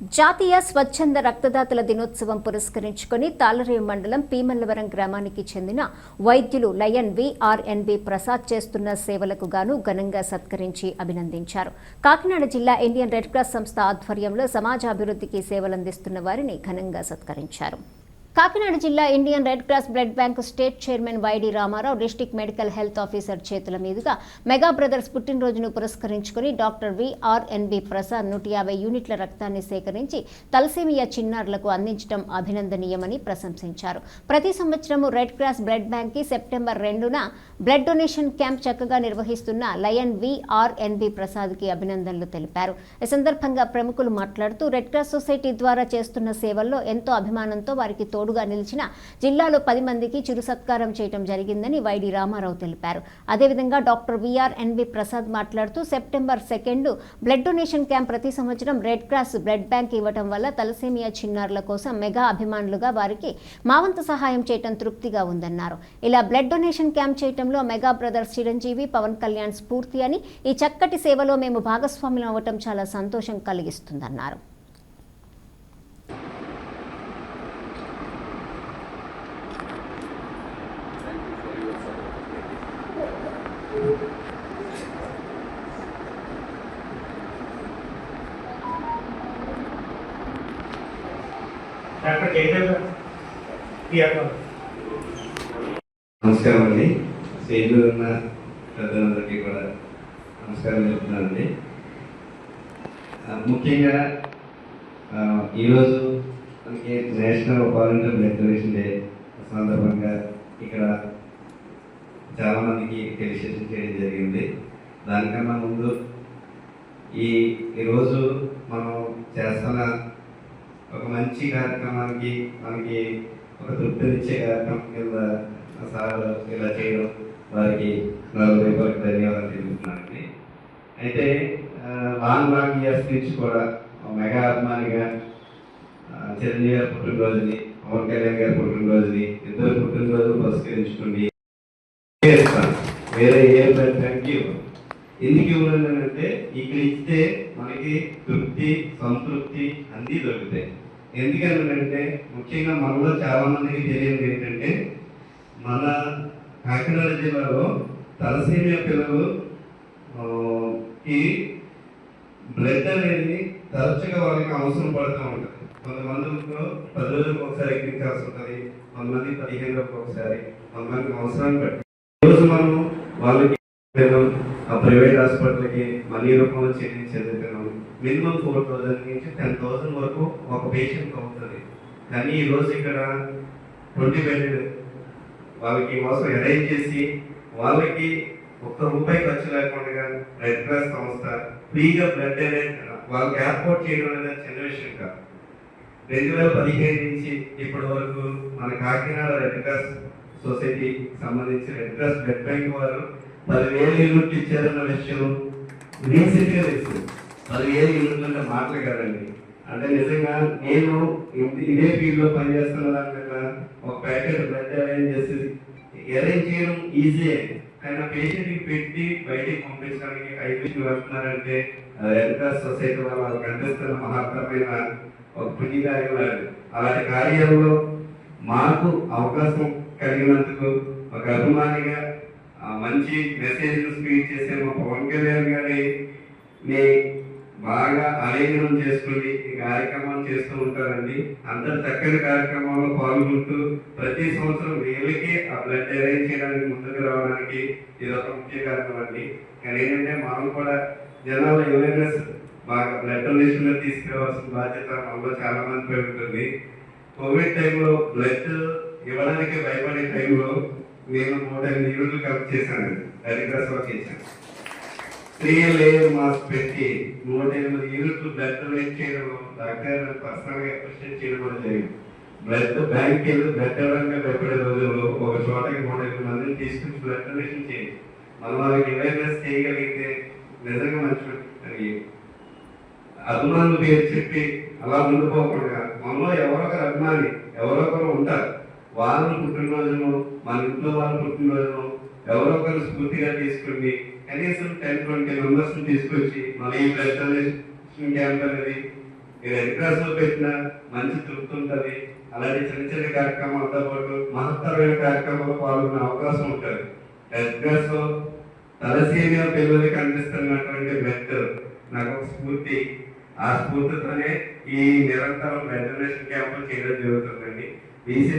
జాతీయ స్వచ్ఛంద రక్తదాతల దినోత్సవం పురస్కరించుకొని తాళరేవు మండలం పీమల్లవరం గ్రామానికి చెందిన వైద్యులు లయన్ విఆర్ఎన్బి ప్రసాద్ చేస్తున్న సేవలకు గాను ఘనంగా సత్కరించి అభినందించారు. కాకినాడ జిల్లా ఇండియన్ రెడ్ క్రాస్ సంస్థ ఆధ్వర్యంలో సమాజాభివృద్ధికి సేవలందిస్తున్న వారిని ఘనంగా సత్కరించారు. కాకినాడ జిల్లా Indian Red Cross blood bank state chairman YD Ramarao district medical health officer చేతుల మీదుగా మెగా బ్రదర్స్ పుట్టినరోజును పురస్కరించుకుని డాక్టర్ విఆర్ఎన్బి ప్రసాద్ నూట యాభై యూనిట్ల రక్తాన్ని సేకరించి తలసేమియా చిన్నారులకు అందించడం అభినందనీయమని ప్రశంసించారు. ప్రతి సంవత్సరం రెడ్ క్రాస్ బ్లడ్ బ్యాంక్కి సెప్టెంబర్ రెండున బ్లడ్ డొనేషన్ క్యాంప్ చక్కగా నిర్వహిస్తున్న లయన్ విఆర్ఎన్బి ప్రసాద్కి అభినందనలు తెలిపారు. ఈ సందర్భంగా ప్రముఖులు మాట్లాడుతూ రెడ్ క్రాస్ సొసైటీ ద్వారా చేస్తున్న సేవల్లో ఎంతో అభిమానంతో వారికి తోడు తోడుగా నిలిచిన జిల్లాలో పది మందికి చిరు సత్కారం చేయడం జరిగిందని వైడి రామారావు తెలిపారు. అదేవిధంగా డాక్టర్ విఆర్ఎన్బి ప్రసాద్ మాట్లాడుతూ September second blood donation camp ప్రతి సంవత్సరం రెడ్ క్రాస్ బ్లడ్ బ్యాంక్ ఇవ్వటం వల్ల తలసేమియా చిన్నారుల కోసం మెగా అభిమానులుగా వారికి మావంతు సహాయం చేయటం తృప్తిగా ఉందన్నారు. ఇలా బ్లడ్ డొనేషన్ క్యాంప్ చేయటంలో మెగా బ్రదర్స్ చిరంజీవి పవన్ కళ్యాణ్ స్ఫూర్తి అని ఈ చక్కటి సేవలో మేము భాగస్వాములం అవ్వటం చాలా సంతోషం కలిగిస్తుందన్నారు. డాక్టర్ జయదేవ్ నమస్కారం అండి. స్టేజ్లో ఉన్న పెద్దలందరికీ కూడా నమస్కారం చెప్తున్నానండి. ముఖ్యంగా ఈరోజు మనకి నేషనల్ వాలంటీర్ డెక్లరేషన్ డే సందర్భంగా ఇక్కడ చాలామందికి రిజిస్ట్రేషన్ చేయడం జరిగింది. దానికన్నా ముందు ఈ ఈరోజు మనం చేస్తున్న మంచి కార్యక్రమానికి మనకి ఒక తృప్తినిచ్చే కార్యక్రమం కింద సార్ ఇలా చేయడం వారికి నా హృదయపూర్వక ధన్యవాదాలు తెలుపుతున్నానండి. అయితే లాంగ్ లాంగ్ ఇయర్స్ నుంచి కూడా మెగా అభిమానిగా చిరంజీవి గారి పుట్టినరోజుని పవన్ కళ్యాణ్ గారి పుట్టినరోజుని ఇద్దరు పుట్టినరోజు పురస్కరించుకుని వేరే ఏ బ్లడ్ బ్యాంక్ ఇవ్వను ఎందుకు ఇవ్వలేదంటే ఇక్కడ ఇస్తే మనకి తృప్తి సంతృప్తి అన్నీ దొరుకుతాయి. ఎందుకంటే ముఖ్యంగా మనలో చాలా మందికి తెలియదు ఏంటంటే మన కాకినాడ జిల్లాలో తలసీమియా పిల్లలు ఈ బ్లడ్ అనేది తరచుగా వాళ్ళకి అవసరం పడుతూ ఉంటుంది. కొంతమందిలో పది రోజులకు ఒకసారి ఎక్కించాల్సి ఉంటుంది కొంతమంది పదిహేను రోజులకు ఒకసారి కొంతమందికి అవసరాన్ని ఈరోజు మనం వాళ్ళకి ఆ ప్రైవేట్ హాస్పిటల్కి మనీ రూపంలో చెల్లించేది మినిమం ఫోర్ థౌజండ్ నుంచి టెన్ పేషెంట్ అవుతుంది కానీ ఈ రోజు ఇక్కడ ట్వంటీ బెడ్ వాళ్ళకి కోసం అరేంజ్ చేసి వాళ్ళకి ఒక్క రూపాయి ఖర్చు లేకుండా రెడ్ క్రాస్ సంస్థ ఫ్రీగా బ్లడ్ అనేది వాళ్ళకి ఏర్పాటు చేయడం అనేది చిన్న విషయం కాదు రెండు వేల పదిహేను నుంచి ఇప్పటి వరకు మన కాకినాడ రెడ్ క్రాస్ సొసైటీ సంబంధించి రెడ్ క్రాస్ బ్లడ్ బ్యాంక్ వారు పదివేలు యూనిట్లు ఇచ్చారన్న విషయం రీసెంట్గా తెలుసు. పదివేలు యూనిట్లు అంటే మాటలు కాదండి. అంటే నిజంగా నేను ఇదే ఫీల్డ్లో పనిచేస్తున్న దానికన్నా ఒక ప్యాకెట్ బ్లడ్ అరేంజ్ చేసి అరేంజ్ చేయడం ఈజీ కానీ పేషెంట్కి పెట్టి బయటికి పంపించడానికి ఐదు వెళ్తున్నారంటే రెడ్ క్రాస్ సొసైటీ వాళ్ళు కనిపిస్తున్న మహత్తరమైన ఒక పుణ్య కార్యం అలాంటి కార్యాల్లో మాకు అవకాశం కలిగినందుకు ఒక అభిమానిగా ఆ మంచి మెసేజ్ స్పీడ్ చేసే మా పవన్ కళ్యాణ్ గారి మీ బాగా ఆలింగనం చేసుకుని ఈ కార్యక్రమాలు చేస్తూ ఉంటారండి. అంతటి చక్కని కార్యక్రమాల్లో పాల్గొంటూ ప్రతి సంవత్సరం వీళ్ళకి ఆ బ్లడ్ అరేంజ్ చేయడానికి ముందుకు రావడానికి ఇది ఒక ముఖ్య కారణం అండి. కానీ ఏంటంటే మనం కూడా జనాలు అవేర్నెస్ బాగా బ్లడ్ డొనేషన్ తీసుకురావాల్సిన బాధ్యత మనలో చాలా మంది పెరుగుతుంది కోవిడ్ టైంలో బ్లడ్ ఇవ్వడానికి భయపడే టైంలో నేను నూట ఎనిమిది యూనిట్లు కలెక్ట్ చేశాను హరిగ్రాస్ వర్క్ చేశాను త్రీ లేయర్ మాస్క్ పెట్టి నూట ఎనిమిది యూనిట్లు బ్లడ్ డొనేట్ చేయడం డాక్టర్ పర్సనల్గా అప్రిషియేట్ చేయడం కూడా జరిగింది. బ్లడ్ బ్యాంక్ వెళ్ళి బ్లడ్ ఇవ్వడానికి భయపడే రోజుల్లో ఒక చోటకి నూట ఎనిమిది మందిని తీసుకుని బ్లడ్ డొనేషన్ చేయండి. మనం వాళ్ళకి అవేర్నెస్ చేయగలిగితే నిజంగా మంచి అభిమానులు పేరు చెప్పి అలా ఉండిపోకుండా మనలో ఎవరో ఒకరు అభిమాని ఎవరో ఒకరు ఉంటారు. వాళ్ళ పుట్టినరోజును మన ఇంట్లో వాళ్ళ పుట్టినరోజును ఎవరో ఒకరు స్ఫూర్తిగా తీసుకుని కనీసం టెన్ ట్వంటీ మెంబర్స్ తీసుకొచ్చి మన ఈ బ్లడ్ క్యాంప్ అనేది మీరు రెడ్ క్రాస్లో పెట్టిన మంచి తృప్తి ఉంటుంది. అలాంటి చిన్న చిన్న కార్యక్రమాలతో పాటు మహత్తరమైన కార్యక్రమాల్లో పాల్గొనే అవకాశం ఉంటుంది. రెడ్ క్రాస్లో తలసీమియా పిల్లలకి అందిస్తున్నటువంటి బ్లడ్ నాకు ఒక స్ఫూర్తి. ఆ స్ఫూర్తితోనే ఈ నిరంతరం బ్లడ్ డొనేషన్ క్యాంపులు చేయడం జరుగుతుందండి. బీసీ